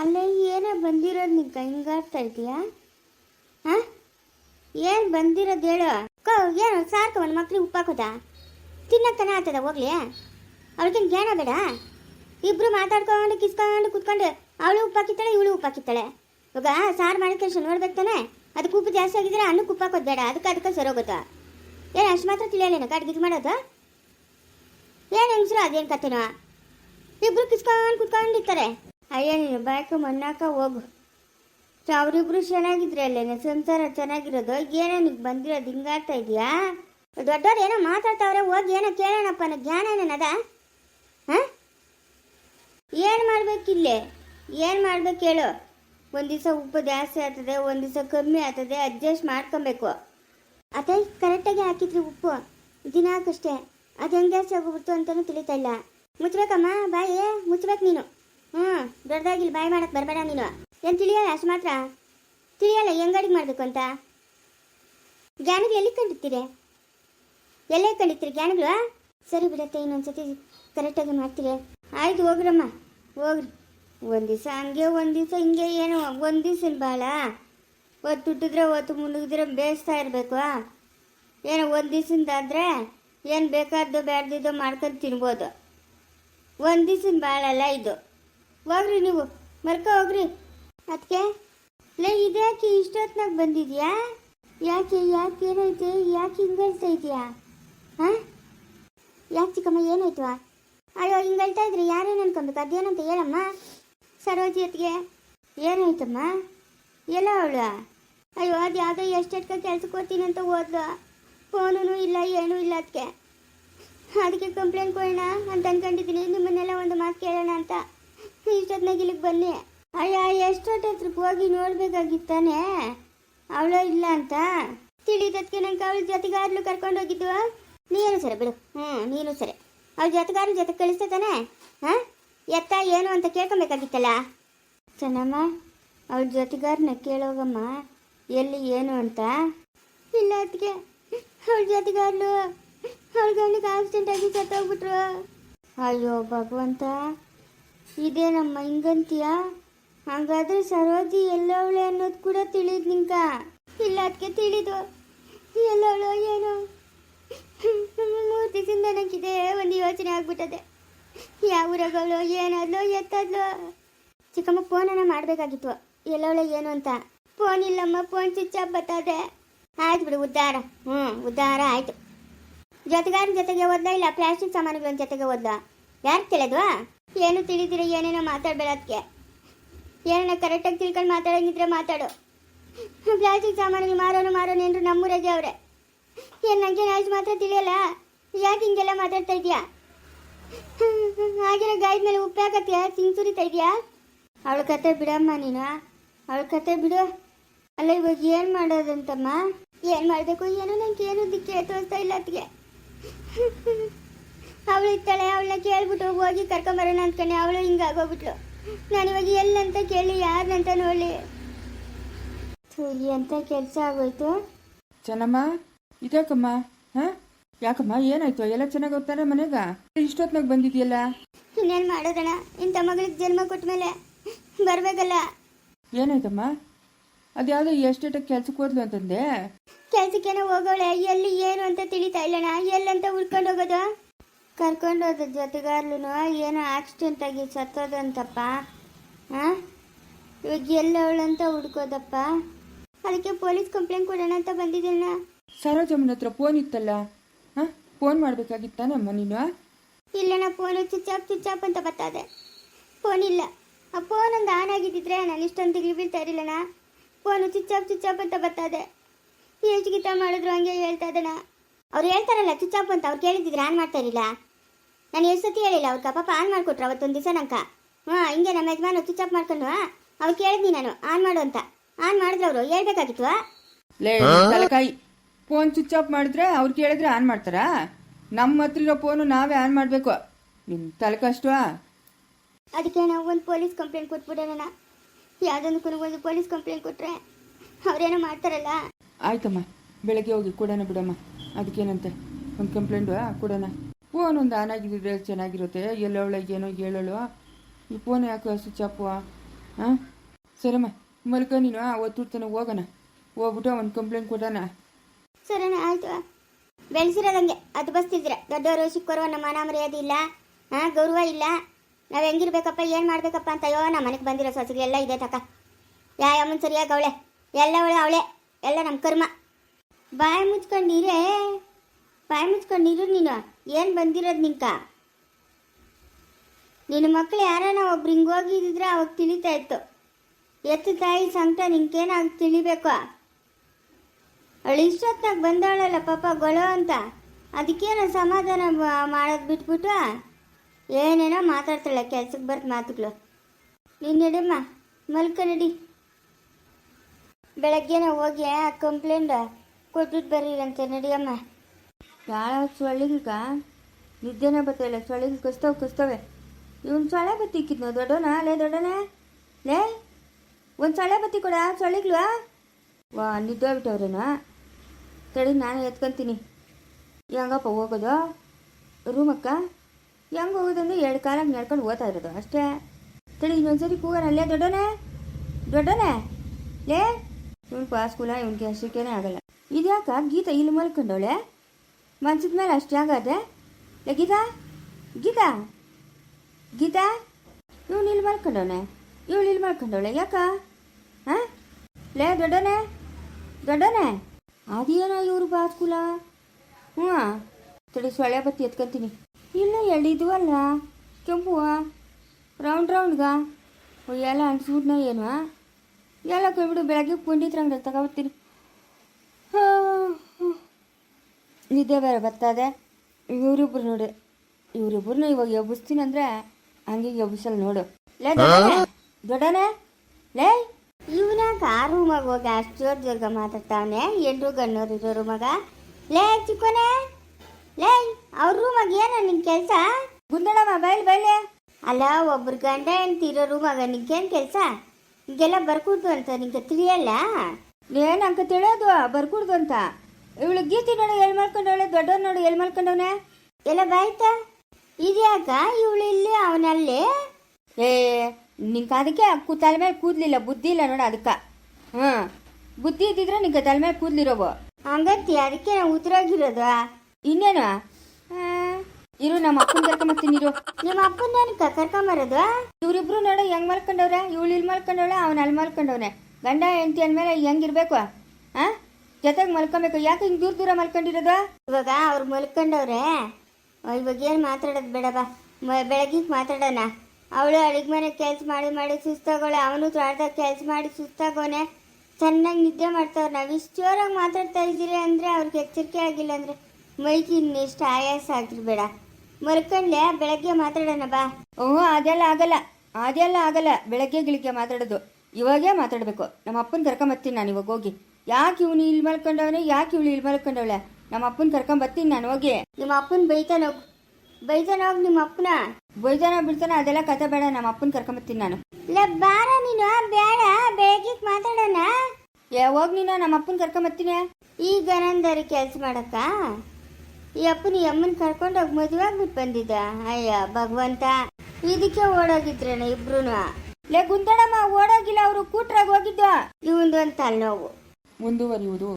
ಅಲ್ಲೇ ಏನೋ ಬಂದಿರೋದು ನಿಂಗೆ ಹಿಂಗಾಡ್ತಾ ಇದೀಯಾ ಹಾಂ? ಏನು ಬಂದಿರೋದು ಹೇಳು. ಕೋ, ಏನು ಸಾರ್ಕ ಒಂದು ಮಕ್ಳಿಗೆ ಉಪ್ಪಾಕೋದ ತಿನ್ನಕ್ಕನ ಆಗ್ತದ, ಹೋಗ್ಲಿ. ಅವ್ರಿಗೇನು ಜ್ಞಾನ ಬೇಡ? ಇಬ್ರು ಮಾತಾಡ್ಕೊಂಡು, ಕಿಸ್ಕೊಂಡು, ಕುತ್ಕೊಂಡು, ಅವಳು ಉಪ್ಪಾಕಿತ್ತಾಳೆ ಇವಳು ಉಪ್ಪಾಕಿತ್ತಾಳೆ ಇವಾಗ ಸಾರು ಮಾಡಿ ಕೆಲಸ ನೋಡ್ಬೇಕು ತಾನೆ? ಅದಕ್ಕೆ ಉಪ್ಪು ಜಾಸ್ತಿ ಆಗಿದ್ರೆ ಅನ್ನಕ್ಕೆ ಉಪ್ಪಾಕೋದು ಬೇಡ. ಅದಕ್ಕೆ ಅದಕ್ಕೆ ಸರೋಗುತ್ತಾ ಏನು, ಅಷ್ಟು ಮಾತ್ರ ತಿಳಿಯಲ್ಲೇನು ಕಾಡ್ಗಿದ್ ಮಾಡೋದು? ಏನು ಹೆಂಗಸ್ರು, ಅದೇನು ಕತೆನೋ ಇಬ್ರು ಕಿಸ್ಕೊಂಡು ಕುತ್ಕೊಂಡಿರ್ತಾರೆ ಅಯ್ಯ, ನೀನು ಬಾಯ್ಕ ಮಣ್ಣಾಕ ಹೋಗು. ಅವರಿಬ್ರು ಚೆನ್ನಾಗಿದ್ರೆ ಅಲ್ಲೇನೆ? ಸಂಸಾರ ಚೆನ್ನಾಗಿರೋದು? ಏನೋ ನಿಂಗೆ ಬಂದಿರೋದು? ಹಿಂಗಾಗ್ತಾ ಇದೆಯಾ? ದೊಡ್ಡವ್ರು ಏನೋ ಮಾತಾಡ್ತಾವ್ರೆ, ಹೋಗಿ ಏನೋ ಕೇಳೋಣಪ್ಪ ಅನ್ನೋ ಜ್ಞಾನ ಏನದ ಹಾಂ? ಏನು ಮಾಡ್ಬೇಕಿಲ್ಲೇ ಏನು ಮಾಡ್ಬೇಕು ಹೇಳು ಒಂದು ದಿವಸ ಉಪ್ಪು ಜಾಸ್ತಿ ಆಗ್ತದೆ, ಒಂದು ದಿವಸ ಕಮ್ಮಿ ಆಗ್ತದೆ, ಅಡ್ಜಸ್ಟ್ ಮಾಡ್ಕೊಬೇಕು. ಅದೇ ಕರೆಕ್ಟಾಗಿ ಹಾಕಿದ್ರಿ ಉಪ್ಪು. ದಿನಾಕಷ್ಟೇ ಅದು ಹೆಂಗೆ ಜಾಸ್ತಿ ಆಗೋಗ್ಬಿಡ್ತು ಅಂತಲೂ ತಿಳಿತಾ ಇಲ್ಲ. ಮುಚ್ಬೇಕಮ್ಮ, ಬಾಯಿ ಮುಚ್ಚಬೇಕು ನೀನು. ಹ್ಞೂ ದೊಡ್ಡದಾಗಿಲ್ಲ ಬಾಯ್ ಮಾಡಕ್ಕೆ ಬರಬೇಡ ನೀನು. ಏನು ತಿಳಿಯಲ್ಲ, ಅಷ್ಟು ಮಾತ್ರ. ತಿಳಿಯಲ್ಲ ಹೆಂಗಡಿಗೆ ಮಾಡಬೇಕು ಅಂತ. ಜ್ಞಾನಗಳು ಎಲ್ಲಿ ಕಂಡಿರ್ತೀರಿ? ಎಲ್ಲೇ ಕಂಡಿರ್ತೀರಿ ಜ್ಞಾನಗಳು ಸರಿ ಬಿಡತ್ತೆ, ಇನ್ನೊಂದ್ಸತಿ ಕರೆಕ್ಟಾಗಿ ಮಾಡ್ತೀರಿ. ಆಯ್ತು, ಹೋಗ್ರಮ್ಮ. ಹೋಗ್ರಿ. ಒಂದು ದಿವಸ ಹಂಗೆ, ಒಂದು ದಿವಸ ಹಿಂಗೆ, ಏನೋ ಒಂದು ದಿವ್ಸ ಬಾಳ. ಒತ್ತು ಹುಟ್ಟಿದ್ರೆ ಒತ್ತು ಮುಳುಗಿದ್ರೆ ಬೇಯಿಸ್ತಾ ಇರಬೇಕು ಏನೋ ಒಂದು ಆದ್ರೆ ಏನು ಬೇಕಾದ್ದು ಬೇಡದಿದ್ದು ಮಾಡ್ಕೊಂಡು ತಿನ್ಬೋದು. ಒಂದು ದಿವ್ಸದ ಬಾಳಲ್ಲ ಇದು. ಹೋಗ್ರಿ ನೀವು, ಮರ್ಕ ಹೋಗ್ರಿ. ಅದಕ್ಕೆ ಲೇ, ಇದ್ಯಾಕೆ ಇಷ್ಟೊತ್ನಾಗ ಬಂದಿದ್ಯಾ? ಯಾಕೆ ಯಾಕೆ ಏನೈತೆ? ಯಾಕೆ ಹಿಂಗಳ್ತಾ ಇದೆಯಾ? ಹಾಂ? ಯಾಕೆ ಚಿಕ್ಕಮ್ಮ, ಏನಾಯ್ತು? ಅಯ್ಯೋ, ಹಿಂಗಳ್ತಾ ಇದ್ರಿ, ಯಾರೇನು ಅನ್ಕೊಬೇಕು? ಅದೇನಂತ ಹೇಳಮ್ಮ? ಸರೋಜಿ ಅತ್ತಿಗೆ, ಏನಾಯ್ತಮ್ಮ? ಎಲ್ಲ ಅವಳು? ಅಯ್ಯೋ, ಅದು ಯಾವುದೋ ಎಷ್ಟೆಟ್ಕ ಕೆಲ್ಸಕ್ಕೆ ಹೋಗ್ತೀನಿ ಅಂತ ಹೋದ್ಲು ಫೋನೂ ಇಲ್ಲ, ಏನೂ ಇಲ್ಲ ಅದಕ್ಕೆ ಅದಕ್ಕೆ ಕಂಪ್ಲೇಂಟ್ ಕೊಡೋಣ ಅಂತ ಅನ್ಕೊಂಡಿದ್ದೀನಿ ನಿಮ್ಮನ್ನೆಲ್ಲ ಒಂದು ಮಾತು ಕೇಳೋಣ ಅಂತ ಇಷ್ಟೊತ್ತಿನಾಗ ಇಲ್ಲಿಗೆ ಬನ್ನಿ. ಅಯ್ಯ ಎಷ್ಟೊತ್ತು ಹತ್ರಕ್ಕೆ ಹೋಗಿ ನೋಡ್ಬೇಕಾಗಿತ್ತಾನೆ? ಅವಳು ಇಲ್ಲ ಅಂತ? ತಿಳಿದಕ್ಕೆ ನಂಗೆ ಅವಳ ಜೊತೆಗಾರ್ಲು ಕರ್ಕೊಂಡು ಹೋಗಿದ್ದು? ನೀನು ಸರಿ, ಬಿಡು. ಹ್ಞೂ ನೀನು ಸರಿ. ಅವ್ಳ ಜೊತೆಗಾರ ಜೊತೆ ಕಳಿಸ್ತಾ ತಾನೆ? ಹಾಂ? ಎತ್ತ, ಏನು ಅಂತ ಕೇಳ್ಕೊಬೇಕಾಗಿತ್ತಲ್ಲ? ಚೆನ್ನಮ್ಮ, ಅವಳ ಜೊತೆಗಾರನ ಕೇಳೋಗಮ್ಮ. ಎಲ್ಲಿ, ಏನು ಅಂತ? ಇಲ್ಲ ಅದಕ್ಕೆ ಅವಳ ಜೊತೆಗಾರ್ಲು ಅವಳ ಗಂಡಿಗೆ ಆಕ್ಸಿಡೆಂಟ್ ಆಗಿ ಸತ್ತೋಗ್ಬಿಟ್ರು. ಅಯ್ಯೋ ಭಗವಂತ. ಇದೇನಮ್ಮ ಹಿಂಗಂತೀಯ? ಹಾಗಾದ್ರೆ ಸರೋಜಿ ಎಲ್ಲವಳೆ ಅನ್ನೋದು ಕೂಡ ತಿಳಿದ್ ನಿಂಕ? ಇಲ್ಲ ಅದಕ್ಕೆ ತಿಳಿದು. ಎಲ್ಲವಳು ಏನು? ಮೂರು ದಿವಸದಿಂದ ನನಗಿದೆ ಒಂದು ಯೋಚನೆ ಆಗ್ಬಿಟ್ಟದೆ. ಯಾವ ಊರಾಗವಳು, ಏನಾದ್ಲು, ಎತ್ತದ್ಲು? ಚಿಕ್ಕಮ್ಮ, ಫೋನನ್ನ ಮಾಡಬೇಕಾಗಿತ್ತು. ಎಲ್ಲವಳೆ ಏನು ಅಂತ? ಫೋನ್ ಇಲ್ಲಮ್ಮ, ಫೋನ್ ಆಫ್ ಬರ್ತದೆ ಆಯ್ತು ಬಿಡು, ಉದ್ದಾರ. ಹ್ಞೂ ಉದ್ದಾರ ಆಯ್ತು. ಜೊತೆಗಾರನ ಜೊತೆಗೆ ಓದ್ಲಾ, ಇಲ್ಲ ಪ್ಲಾಸ್ಟಿಕ್ ಸಾಮಾನುಗಳ ಜೊತೆಗೆ ಓದ್ಲಾ? ಯಾರು ತಿಳಿದ್ವಾ ಏನು ತಿಳಿದಿರ ಏನೇನೋ ಮಾತಾಡ್ಬೇಡ ಏನನ್ನ ಕರೆಕ್ಟಾಗಿ ತಿಳ್ಕೊಂಡು ಮಾತಾಡಂಗಿದ್ರೆ ಮಾತಾಡು. ಪ್ಲಾಸ್ಟಿಕ್ ಸಾಮಾನುಗಳು ಮಾರೋನು ಮಾರೋನು ಏನ್ರು ನಮ್ಮೂರಾಗೆ ಅವರೇ. ಏನು ನನಗೆ ನಾಯ್ಸ್ ಮಾತ್ರ ತಿಳಿಯಲ್ಲ? ಯಾಕೆ ಹಿಂಗೆಲ್ಲ ಮಾತಾಡ್ತಾ ಇದೆಯಾ? ಆಗಿರೋ ಗಾಯದ ಮೇಲೆ ಉಪ್ಪು ಹಾಕತ್ತೀಯ ಸಿಂಗ್ ಸುರಿತಾ ಇದೆಯಾ? ಅವಳ ಕತೆ ಬಿಡಮ್ಮ ನೀನು. ಅವಳ ಕತೆ ಬಿಡು. ಅಲ್ಲ, ಇವಾಗ ಏನು ಮಾಡೋದಂತಮ್ಮ? ಏನು ಮಾಡಬೇಕು? ಏನೋ ನನಗೆ ಏನು ದಿಕ್ಕೆ ತೋರಿಸ್ತಾ ಇಲ್ಲ ಅದಕ್ಕೆ ಅವಳು ಇರ್ತಾಳೆ ಅವಳನ್ನ ಕೇಳ್ಬಿಟ್ಟು ಹೋಗಿ ಕರ್ಕೊಂಬರೋಣ ಅಂದ್ಕೊಂಡೆ. ಅವಳು ಹಿಂಗಾಗೋಗ್ಬಿಟ್ಲು. ನಾನು ಇವಾಗ ಎಲ್ಲಂತ ಕೇಳಿ ಯಾರನ್ನಂತ ನೋಡಲಿ. ಅಂತ ಕೆಲಸ ಆಗೋಯ್ತು. ಚೆನ್ನಮ್ಮ ಇದ್ಯಾಕಮ್ಮ? ಹಾಂ? ಯಾಕಮ್ಮ ಏನಾಯ್ತು? ಎಲ್ಲ ಚೆನ್ನಾಗಿ ಹೋಗ್ತಾರೆ ಮನೆಗ? ಇಷ್ಟೊತ್ತಿನಾಗ ಬಂದಿದ್ಯಲ್ಲ? ಇನ್ನೇನು ಮಾಡೋದಣ ಇಂಥ ಮಗಳಿಗೆ ಜನ್ಮ ಕೊಟ್ಟ ಮೇಲೆ ಬರಬೇಕಲ್ಲ. ಏನಾಯ್ತಮ್ಮ? ಅದ್ಯಾವುದೋ ಎಷ್ಟೇಟಕ್ಕೆ ಕೆಲ್ಸಕ್ಕೆ ಹೋದ್ಲು ಅಂತಂದೆ. ಕೆಲ್ಸಕ್ಕೇನೋ ಹೋಗೋಳೆ ಎಲ್ಲಿ ಏನು ಅಂತ ತಿಳಿತಾ ಇಲ್ಲಣ್ಣ. ಎಲ್ಲಂತ ಉಳ್ಕೊಂಡು ಹೋಗೋದು ಕರ್ಕೊಂಡು ಹೋದ ಜೊತೆಗಾರ್ಲು ಏನೋ ಆಕ್ಸಿಡೆಂಟ್ ಆಗಿ ಸತ್ತೋದಂತಪ್ಪ? ಹಾಂ ಇವಾಗ ಎಲ್ಲವಳಂತ ಹುಡ್ಕೋದಪ್ಪ? ಅದಕ್ಕೆ ಪೊಲೀಸ್ ಕಂಪ್ಲೇಂಟ್ ಕೊಡೋಣ ಅಂತ ಬಂದಿದ್ದೇನ. ಸರೋಜಮ್ಮನ ಹತ್ರ ಫೋನ್ ಇತ್ತಲ್ಲ? ಹಾಂ ಫೋನ್ ಮಾಡ್ಬೇಕಾಗಿತ್ತಾನಮ್ಮ ನೀನು ಇಲ್ಲಣ್ಣ ಫೋನು ಚುಚ್ಚಾಪ್ ಚುಚ್ಚಾಪ್ ಅಂತ ಬರ್ತದೆ ಫೋನ್ ಇಲ್ಲ. ಆ ಫೋನ್ ಒಂದು ಆನ್ ಆಗಿದ್ದಿದ್ರೆ ನಾನು ಇಷ್ಟೊಂದು ತಿಳಿ ಬೀಳ್ತಾ ಇರಲಿಲ್ಲಣ್ಣ. ಫೋನು ಚುಚ್ಚಾಪ್ ಚುಚ್ಚಾಪ್ ಅಂತ ಬರ್ತದೆ ಎಷ್ಟು ಗೀತ ಮಾಡಿದ್ರು ಹಂಗೆ ಹೇಳ್ತಾ ಇದ್ದಣ್ಣ ಅವ್ರು ಹೇಳ್ತಾರಲ್ಲ ಸ್ವಿಚ್ ಆಫ್ ಅಂತ ಅವ್ರು ಕೇಳಿದ್ರೆ ಆನ್ ಮಾಡ್ತಾ ಇರಲಿಲ್ಲ. ನಾನು ಎಷ್ಟು ಸತಿ ಹೇಳಿಲ್ಲ ಅವ್ರ ಪಾಪ ಆನ್ ಮಾಡಿಕೊಟ್ರು ಅವತ್ತೊಂದು ದಿವಸ ನಂಕ. ಹಾಂ ಹಿಂಗೆ ನಮ್ಮ ಯಜಮಾನ ಸ್ವಿಚ್ ಆಫ್ ಮಾಡ್ಕೊಂಡು ಅವ್ರು ಕೇಳಿದ್ನಿ ನಾನು ಆನ್ ಮಾಡು ಅಂತ. ಆನ್ ಮಾಡಿದ್ರು ಅವರು ಹೇಳ್ಬೇಕಾಗಿತ್ತು ಲೇ ತಲಕಾಯಿ ಫೋನ್ ಸ್ವಿಚ್ ಆಫ್ ಮಾಡಿದ್ರೆ ಅವ್ರು ಕೇಳಿದ್ರೆ ಆನ್ ಮಾಡ್ತಾರಾ? ನಮ್ಮ ಹತ್ರ ಇರೋ ಫೋನು ನಾವೇ ಆನ್ ಮಾಡಬೇಕು. ನಿಮ್ಮ ತಲೆಕಷ್ಟವಾ ಅದಕ್ಕೆ ನಾವು ಒಂದು ಪೊಲೀಸ್ ಕಂಪ್ಲೇಂಟ್ ಕೊಟ್ಬಿಡೋಣ ಯಾವ್ದೊಂದು ಒಂದು ಪೊಲೀಸ್ ಕಂಪ್ಲೇಂಟ್ ಕೊಟ್ಟರೆ ಅವರೇನೋ ಮಾಡ್ತಾರಲ್ಲ. ಆಯ್ತಮ್ಮ ಬೆಳಗ್ಗೆ ಹೋಗಿ ಕೊಡೋಣ ಬಿಡಮ್ಮ. ಅದಕ್ಕೇನಂತೆ? ಒಂದು ಕಂಪ್ಲೇಂಟು ಕೊಡೋಣ. ಫೋನ್ ಒಂದು ಆನ್ ಆಗಿದ್ರೆ ಚೆನ್ನಾಗಿರುತ್ತೆ. ಎಲ್ಲವಳ ಏನೋ, ಹೇಳೋಳು? ಈ ಫೋನ್ ಯಾಕೆ ಸ್ವಿಚ್ ಆಫು ಹಾಂ ಸರಮ್ಮ, ಮಲ್ಕ ನೀನು ಒತ್ತುಡ್ತಾನೆ ಹೋಗೋಣ. ಹೋಗ್ಬಿಟ್ಟು ಒಂದು ಕಂಪ್ಲೇಂಟ್ ಕೊಡೋಣ. ಸರಿನಾ ಆಯ್ತು. ಬೆಳೆಸಿರೋದಂಗೆ. ಅದು ಬಸ್ತಿದ್ರೆ ದೊಡ್ಡವರು ಚಿಕ್ಕವರು, ನಮ್ಮ ಮಾನ ಮರ್ಯಾದೆ ಇಲ್ಲ. ಹಾಂ ಗೌರವ ಇಲ್ಲ. ನಾವು ಹೆಂಗಿರ್ಬೇಕಪ್ಪ, ಏನು ಮಾಡ್ಬೇಕಪ್ಪ ಅಂತ ಅಯ್ಯೋ ನಮ್ಮ ಮನೆಗೆ ಬಂದಿರೋ ಸೊಸೆಗೆ ಎಲ್ಲ ಇದೆ ತಕ್ಕ ಯಾ ಅಮ್ಮನ ಸರಿಯಾಗಿ ಅವಳೆ. ಎಲ್ಲ ಅವಳೆ ಅವಳೆ. ಎಲ್ಲ ನಮ್ಮ ಕರ್ಮ. ಬಾಯಿ ಮುಚ್ಕೊಂಡಿರೇ? ಬಾಯಿ ಮುಚ್ಕೊಂಡಿರು ನೀನು. ಏನು ಬಂದಿರೋದು ನಿಂಕ ನಿನ್ನ ಮಕ್ಳು ಯಾರನ ಒಬ್ರು ಹಿಂಗೆ ಹೋಗಿದ್ರೆ ಅವಾಗ ತಿಳಿತಾ ಇತ್ತು. ಎತ್ತು ತಾಯಿ ಸಂಕಟ ನಿಂಕೇನಾಗ ತಿಳಿಬೇಕು? ಅವಳು ಇಷ್ಟೊತ್ತಾಗ ಬಂದಾಳಲ್ಲ ಪಾಪ ಗೊಳೋ ಅಂತ. ಅದಕ್ಕೇನೋ ಸಮಾಧಾನ ಮಾಡೋದು ಬಿಟ್ಬಿಟ್ಟು ಏನೇನೋ ಮಾತಾಡ್ತಾಳೆ ಕೆಲ್ಸಕ್ಕೆ ಬರ್ತ ಮಾತುಗಳು. ನೀನು ನಡಿಯಮ್ಮ ಮಲ್ಕ ಬೆಳಗ್ಗೆನೇ ಹೋಗಿ ಕಂಪ್ಲೇಂಟ್ ಕೊಟ್ಬಿಟ್ಟು ಅಂತ ನಡಿಯಮ್ಮ ಭಾಳ ಸೊಳ್ಳಿಗ ನಿದ್ದೆನೇ ಬರ್ತಾಯಿಲ್ಲ ಸೊಳ್ಳಿಗೆ ಕಸ್ತವೆ, ಕುಸ್ತವೆ. ಇವನು ಸೊಳ್ಳೆ ಬತ್ತಿ ಇಕ್ಕಿದ್ನ, ದೊಡ್ಡೋನ? ಲೇ ದೊಡ್ಡೋನ? ಲೇ, ಒಂದು ಸೊಳ್ಳೆ ಬತ್ತಿ ಕೊಡ ಸೊಳ್ಳಿಗ್ಲು ವಾ, ನಿದ್ದೆ ಬಿಟ್ಟವ್ರೇನ? ತಡಿ, ನಾನು ಎತ್ಕೊಂತೀನಿ. ಹೆಂಗಪ್ಪ ಹೋಗೋದು? ರೂಮಕ್ಕ? ಹೆಂಗೆ ಹೋಗೋದಂದ್ರೆ ಎರಡು ಕಾಲಾಗ ನಡ್ಕೊಂಡು ಓದ್ತಾ ಇರೋದು ಅಷ್ಟೇ. ತಡಿ, ಇನ್ನೊಂದ್ಸರಿ ಕೂಗೋಣ. ಅಲ್ಲೇ ದೊಡ್ಡೋನೆ? ದೊಡ್ಡೋನೆ? ಲೇ, ಇವನು ಪಾಸ್ಕೂಲ ಇವನಿಗೆ ಅಷ್ಟಕ್ಕೇನೆ ಆಗಲ್ಲ. ಇದ್ಯಾಕ ಗೀತಾ ಇಲ್ಲಿ ಮಲ್ಕೊಂಡವಳೆ? ಮನ್ಸಿದ ಮೇಲೆ ಅಷ್ಟು ಆಗದೆ? ಲೇ, ಗೀತಾ? ಗೀತಾ? ಗೀತಾ? ಇವ್ನು ಇಲ್ಲಿ ಮಲ್ಕೊಂಡವನೆ ಇವಳು ಇಲ್ಲಿ ಮಲ್ಕೊಂಡವಳೆ? ಯಾಕ? ಹಾಂ? ಲೇ, ದೊಡ್ಡನೆ? ದೊಡ್ಡನೆ? ಅದೇನ ಇವ್ರು ಬಾಸ್ಕುಲ ಹ್ಞೂ. ತಡಿ, ಸೊಳ್ಳೆ ಬತ್ತಿ ಎತ್ಕೊಂತೀನಿ. ಇಲ್ಲ ಎಳಿದ್ವಲ್ಲ ಕೆಂಪು ರೌಂಡ್, ರೌಂಡ್ಗ? ಎಲ್ಲ ಅಂಟಿಸ್ಬಿಟ್ನ ಏನು? ಎಲ್ಲ ಕೈಬಿಡು ಬೆಳಗ್ಗೆ ಪುಂಡಿತ್ರ ಅಂಗಡಿ ತಗೊಬರ್ತೀನಿ. ನಿದ್ದೆ ಬೇರೆ ಬರ್ತದೆ ಇವರಿಬ್ರು ನೋಡಿ ಇವರಿಬ್ರನ್ನ ಇವಾಗ ಎಬ್ಬಿಸ್ತೀನಿ ಅಂದ್ರೆ ಹಂಗೆ ಎಬ್ಬಿಸಲ್ ನೋಡು. ಲೇ ದೊಡ್ಡನೆ ಲೇ. ಇವನ ಆ ರೂಮಾಗ ಹೋಗಿ ಅಷ್ಟು ಜೋರ್ ಜೋರ್ಗ ಮಾತಾಡ್ತಾವನೆ ಎಂಟ್ರು ಗಣ್ಣವ್ರು ಇರೋರು ಮಗ. ಲೇ ಚಿಕ್ಕೋನೆ ಲೇ ಅವ್ರ ರೂಮಾಗ ಏನ ನಿನ್ ಕೆಲಸ? ಗುಂದಡಮ್ಮ ಬೈಲ್ ಬೈಲೆ ಅಲ್ಲ ಒಬ್ರು ಗಂಡ ಹೆಂಡ್ತಿ ಇರೋ ರೂಮಾಗ ನಿಂಗೇನು ಕೆಲಸ? ಹಿಂಗೆಲ್ಲ ಬರ್ಕೂಡ್ದು ಅಂತ ನಿಂಗೆ ತಿಳಿಯಲ್ಲ? ಏನ್ ಅಂಕ ತಿಳಿಯೋದು ಬರ್ಕೂಡ್ದು ಅಂತ. ಇವಳು ಗೀತಿ ನೋಡು ಎಲ್ಲಿ ಮಾಡ್ಕೊಂಡವಳೆ ದೊಡ್ಡವ್ರು ನೋಡು ಎಲ್ಲಿ ಮಾಡ್ಕೊಂಡವನ ಎಲ್ಲ ಬಾಯ್ತಾ? ಇದ್ಯಾಕ ಇವಳು ಇಲ್ಲಿ ಅವನಲ್ಲಿ? ಏ ನಿಂಗೆ ಅದಕ್ಕೆ ತಲೆ ಮೇಲೆ ಕೂದ್ಲಿಲ್ಲ ಬುದ್ಧಿ ಇಲ್ಲ ನೋಡ ಅದಕ್ಕೆ. ಹ್ಞೂ. ಬುದ್ಧಿ ಇದ್ದಿದ್ರೆ ನಿಂಗೆ ತಲೆ ಮೇಲೆ ಕೂದ್ಲಿರೋವು. ಹಂಗತಿ ಅದಕ್ಕೆ ನಾವು ಉತ್ತರಾಗಿರೋದು ಇನ್ನೇನು? ಇರು ನಮ್ಮ ಅಪ್ಪನ ಕರ್ಕೊಂಬರ್ತೀನಿ ಇರು. ನಿಮ್ಮ ಅಪ್ಪನ ಕರ್ಕೊಂಬರೋದು? ಇವ್ರಿಬ್ರು ನೋಡ ಹೆಂಗ್ ಮಲ್ಕೊಂಡವ್ರೆ? ಇವಳು ಇಲ್ಲಿ ಮಲ್ಕೊಂಡವಳೆ ಅವ್ನ ಅಲ್ಲಿ ಮಲ್ಕೊಂಡವ್ನೆ. ಗಂಡ ಹೆಂಡತಿ ಅಂದಮೇಲೆ ಹೆಂಗಿರ್ಬೇಕು ಆ? ಜೊತೆಗೆ ಮಲ್ಕೊಬೇಕು. ಯಾಕೆ ಹಿಂಗೆ ದೂರ ದೂರ ಮಲ್ಕೊಂಡಿರೋದು? ಇವಾಗ ಅವ್ರು ಮಲ್ಕೊಂಡವ್ರೆ ಇವಾಗ ಏನು ಮಾತಾಡೋದು ಬೇಡಪ್ಪ ಬೆಳಗ್ಗೆ ಮಾತಾಡೋಣ. ಅವಳು ಅಡಿಗೆ ಮನೆ ಕೆಲಸ ಮಾಡಿ ಮಾಡಿ ಸುಸ್ತಾಗೋಳೆ ಅವನು ತೋಟದಾಗ ಕೆಲಸ ಮಾಡಿ ಸುಸ್ತಾಗೋನೆ ಚೆನ್ನಾಗಿ ನಿದ್ದೆ ಮಾಡ್ತಾವ್ರು ನಾವು. ಇಷ್ಟು ಜೋರಾಗಿ ಮಾತಾಡ್ತಾ ಇದ್ದೀರಿ ಅಂದರೆ ಅವ್ರಿಗೆ ಎಚ್ಚರಿಕೆ ಆಗಿಲ್ಲ ಅಂದರೆ ಮೈಕಿ ಇನ್ನೆಷ್ಟು ಆಯಾಸ ಆಗಿರ್ಬೇಡ ಮಲ್ಕೊಂಡ್ಲೆ ಬೆಳಗ್ಗೆ ಮಾತಾಡೋಣ ಬಾ. ಓಹೋ ಅದೆಲ್ಲ ಆಗಲ್ಲ. ಅದೆಲ್ಲ ಆಗಲ್ಲ. ಬೆಳಗ್ಗೆ ಗಿಳಿಗೆ ಮಾತಾಡೋದು. ಇವಾಗೇ ಮಾತಾಡಬೇಕು. ನಮ್ಮ ಅಪ್ಪನ ಕರ್ಕೊಂಬರ್ತೀನಿ ನಾನು ಇವಾಗ ಹೋಗಿ. ಯಾಕೆ ಇವನು ಇಲ್ಲಿ ಮಲ್ಕೊಂಡವನೆ? ಯಾಕೆ ಇವಳು ಇಲ್ಲಿ ಮಲ್ಕೊಂಡವಳೆ? ನಮ್ಮ ಅಪ್ಪನ ಕರ್ಕೊಂಬರ್ತೀನಿ ನಾನು ಹೋಗಿ. ನಿಮ್ಮ ಅಪ್ಪನ ಬೈತಾನ ಹೋಗು ಬೈತಾನ ಹೋಗಿ ನಿಮ್ಮ ಅಪ್ಪನ. ಬೈತಾನ ಬಿಡ್ತಾನ ಅದೆಲ್ಲ ಕತೆ ಬೇಡ ನಮ್ಮ ಅಪ್ಪನ ಕರ್ಕೊಂಬರ್ತೀನಿ ನಾನು. ಇಲ್ಲ ಬಾರ ನೀನು ಬೇಡ ಬೆಳಗ್ಗೆ ಮಾತಾಡೋಣ. ಯಾವಾಗ ನೀನು ನಮ್ಮ ಅಪ್ಪನ ಕರ್ಕೊಂಬರ್ತೀನಿ ಈಗ ನಂದರಿ ಕೆಲಸ ಮಾಡಕ್ಕ? ಈ ಅಪ್ಪನ ಈ ಅಮ್ಮನ ಕರ್ಕೊಂಡು ಹೋಗಿ ಮದುವೆ ಆಗ್ಬಿಟ್ಟು ಬಂದಿದ್ದ. ಅಯ್ಯ ಭಗವಂತ. ಇದಕ್ಕೆ ಓಡೋಗಿದ್ರೇನ ಇಬ್ರು ಲೇ ಗುಂದಡಮ್ಮ ಓಡೋಗಿಲ್ಲ ಅವರು ಕೂಟ್ರಾಗ ಹೋಗಿದ್ದ? ಇವಂದು ಅಲ್ಲಿ ನೋವು ಮುಂದುವರಿಯುವುದು.